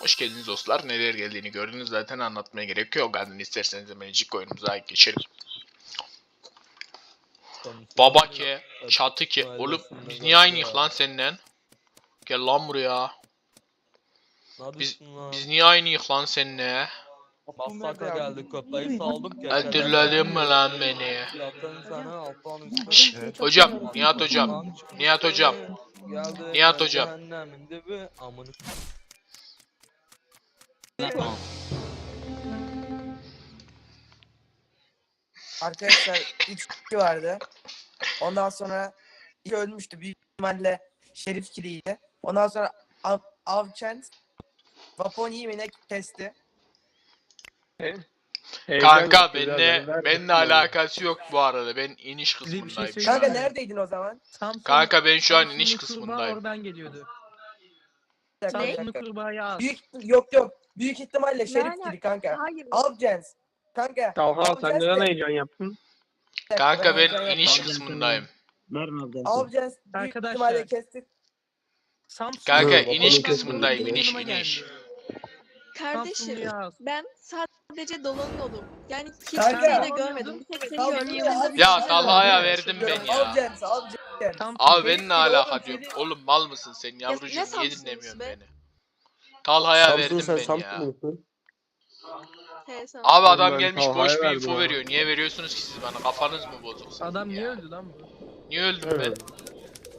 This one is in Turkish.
Hoş geldiniz dostlar. Neler geldiğini gördünüz zaten anlatmaya gerek yok. Yani isterseniz hemen ilk oyunumuza geçelim. Baba ke, çatı ke. Oğlum biz niye aynıyız lan seninle? Gel lan buraya. Biz, biz niye aynıyız lan seninle? Masaka geldi köpeği saldık ya. Hatırladın mı lan beni? Şşş, hocam, Nihat hocam, Nihat hocam, Nihat hocam. Arkadaşlar 3 kişi vardı. Ondan sonra iki ölmüştü. Büyük ihtimalle Şerif kiliydi. Ondan sonra Av Avcent Vaponi'yi mi ne kesti? Kanka benimle, benimle alakası yok bu arada. Ben iniş şey kısmındayım şu Kanka neredeydin o zaman? Samsun, Kanka ben şu an Samsunlu iniş kurbağa kısmındayım. oradan geliyordu. Bir dakika, bir Samsunlu dakika. kurbağa yaz. Büyük yok yok. Büyük ihtimalle Şerif Yani- kili kanka. Hayır. Avcent. Kanka. Talha sen Avcent neden de- heyecan yaptın? Kanka ben iniş kısmındayım. Avcent büyük Arkadaşlar. ihtimalle kesti. Samsun. Kanka iniş kısmındayım. iniş Yanıma iniş. Kardeşim yaz. ben sadece dolanıyordum. Yani hiç Kanka. kimseyi de görmedim. Bir tek seni Tamam, gördüm. ya, bir Ya Talha'ya verdim ben ya. Avcent. Samsun. Abi gibi oğlum, alaka seni- Oğlum mal mısın sen yavrucuğum? ne Niye dinlemiyorsun be? beni? Talha'ya verdim sen ben ya. musun? He, sen- Abi adam Ben gelmiş Talha'ya boş bir verdim info abi. veriyor. Niye veriyorsunuz ki siz bana? Kafanız mı bozuk? sizin Adam niye ya? öldü lan bu? Niye öldüm Evet. ben?